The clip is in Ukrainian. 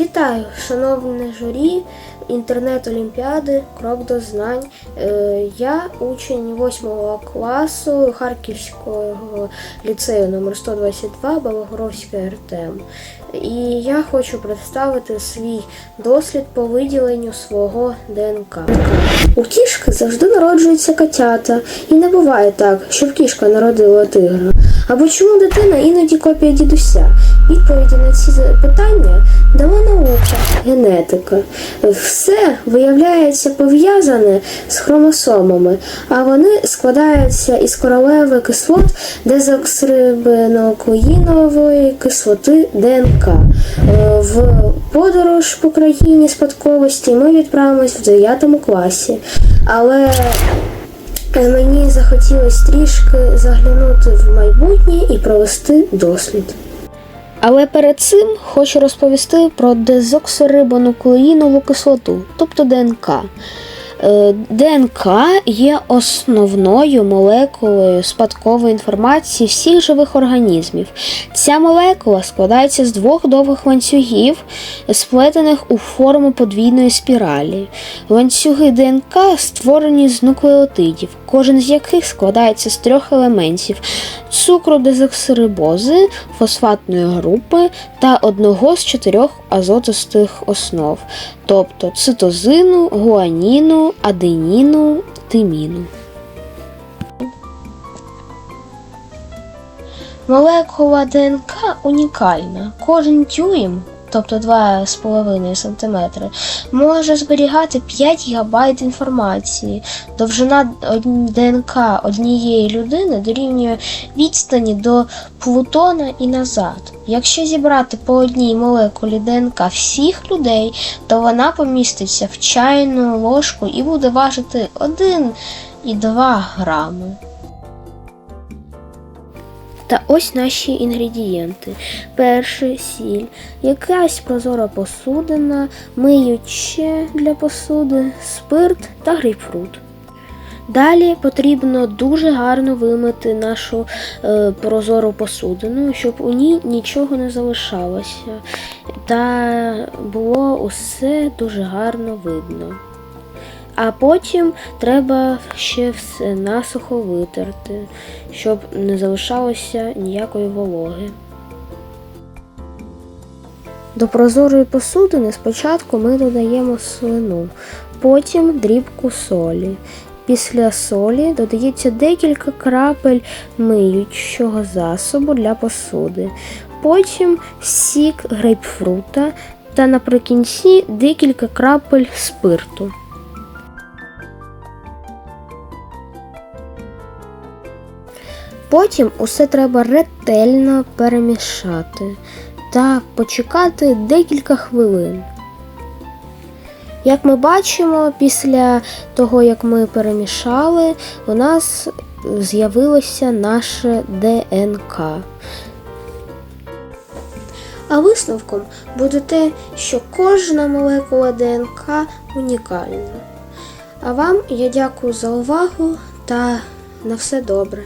Вітаю, шановне журі інтернет-олімпіади Крок до знань. Е, Я учень 8 класу Харківського ліцею номер 122 Балогоровський РТМ. І я хочу представити свій дослід по виділенню свого ДНК. У кішки завжди народжуються котята, і не буває так, щоб кішка народила тигра. Або чому дитина іноді копія дідуся? Відповіді на ці питання дала наука, генетика. Все виявляється пов'язане з хромосомами, а вони складаються із королеви кислот дезоксирибонуклеїнової кислоти ДНК. Е, В подорож по країні спадковості ми відправимось в 9 класі. Але Мені захотілося трішки заглянути в майбутнє і провести дослід. Але перед цим хочу розповісти про дезоксирибонуклеїнову кислоту, тобто ДНК. Е, ДНК є основною молекулою спадкової інформації всіх живих організмів. Ця молекула складається з двох довгих ланцюгів, сплетених у форму подвійної спіралі. Ланцюги ДНК створені з нуклеотидів, кожен з яких складається з трьох елементів: цукру дезоксирибози, фосфатної групи та одного з чотирьох азотистих основ, тобто цитозину, гуаніну, аденіну, тиміну. Молекула ДНК унікальна. Кожен дюйм, тобто 2,5 см, може зберігати 5 ГБ інформації. Довжина ДНК однієї людини дорівнює відстані до Плутона і назад. Якщо зібрати по одній молекулі ДНК всіх людей, то вона поміститься в чайну ложку і буде важити 1,2 грами. Та ось наші інгредієнти. Перший сіль, якась прозора посудина, миюче для посуди, спирт та грейпфрут. Далі потрібно дуже гарно вимити нашу е, прозору посудину, щоб у ній нічого не залишалося. Та було усе дуже гарно видно. А потім треба ще все насухо витерти, щоб не залишалося ніякої вологи. До прозорої посудини спочатку ми додаємо слину, потім дрібку солі. Після солі додається декілька крапель миючого засобу для посуди, потім сік грейпфрута та наприкінці декілька крапель спирту. Потім усе треба ретельно перемішати та почекати декілька хвилин. Як ми бачимо, після того, як ми перемішали, у нас з'явилося наше ДНК. А висновком буде те, що кожна молекула ДНК унікальна. А вам я дякую за увагу та на все добре.